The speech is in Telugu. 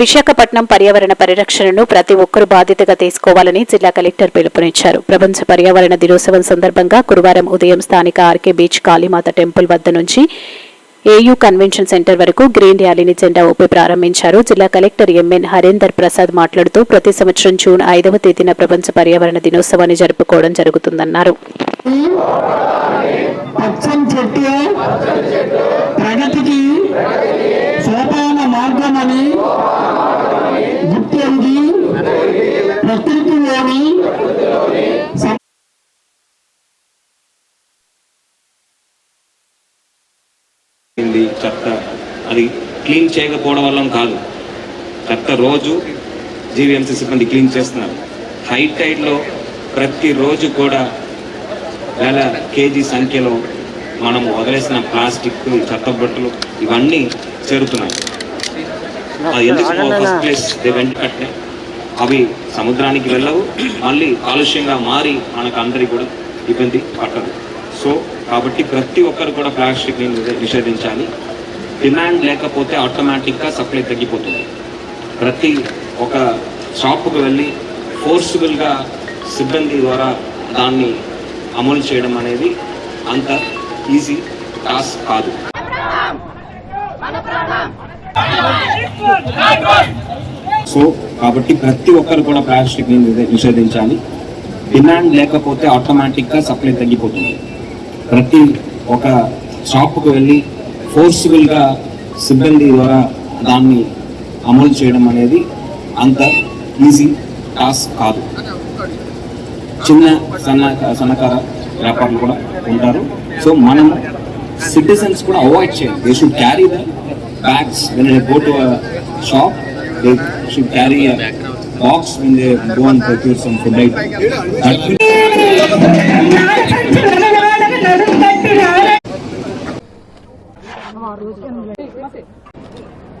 విశాఖపట్నం పర్యావరణ పరిరక్షణను ప్రతి ఒక్కరూ బాధ్యతగా తీసుకోవాలని జిల్లా కలెక్టర్ పిలుపునిచ్చారు. ప్రపంచ పర్యావరణ దినోత్సవం సందర్భంగా గురువారం ఉదయం స్థానిక ఆర్కే బీచ్ కాళీమాత టెంపుల్ వద్ద నుంచి ఏయూ కన్వెన్షన్ సెంటర్ వరకు గ్రీన్ ర్యాలీని జెండా ఊపి ప్రారంభించారు. జిల్లా కలెక్టర్ ఎంఎన్ హరేందర్ ప్రసాద్ మాట్లాడుతూ ప్రతి సంవత్సరం జూన్ ఐదవ తేదీన ప్రపంచ పర్యావరణ దినోత్సవాన్ని జరుపుకోవడం జరుగుతుందన్నారు. ప్రగతికి ఉంది చెత్త అది క్లీన్ చేయకపోవడం వల్ల కాదు. చెత్త రోజు జీవీఎంసీ సిబ్బంది క్లీన్ చేస్తున్నారు. హై టైడ్లో ప్రతిరోజు కూడా వేల కేజీ సంఖ్యలో మనము వదిలేసిన ప్లాస్టిక్ చెత్త బట్టలు ఇవన్నీ చేరుతున్నాయి. ఎందుకు ఫస్ట్ ప్లేస్ దే అవి సముద్రానికి వెళ్ళవు మళ్ళీ కాలుష్యంగా మారి మనకు అందరికి కూడా ఇబ్బంది పట్టదు. సో కాబట్టి ప్రతి ఒక్కరు కూడా ప్లాస్టిక్ని నిషేధించాలి. డిమాండ్ లేకపోతే ఆటోమేటిక్గా సప్లై తగ్గిపోతుంది. ప్రతి ఒక షాప్కు వెళ్ళి ఫోర్స్ఫుల్గా సిబ్బంది ద్వారా దాన్ని అమలు చేయడం అనేది అంత ఈజీ టాస్క్ కాదు. సో కాబట్టి ప్రతి ఒక్కరు కూడా ప్లాస్టిక్ని నిషేధించాలి. డిమాండ్ లేకపోతే ఆటోమేటిక్గా సప్లై తగ్గిపోతుంది. ప్రతి ఒక షాప్కు వెళ్ళి ఫోర్స్ఫుల్గా సిబ్బంది ద్వారా దాన్ని అమలు చేయడం అనేది అంత ఈజీ టాస్క్ కాదు. చిన్న సన్న సన్నకార వ్యాపారులు కూడా ఉంటారు. సో మనం సిటిజన్స్ కూడా అవాయిడ్ చేయాలి. They should carry the bags when they go to shop they should carry box when they go and procure some food item that will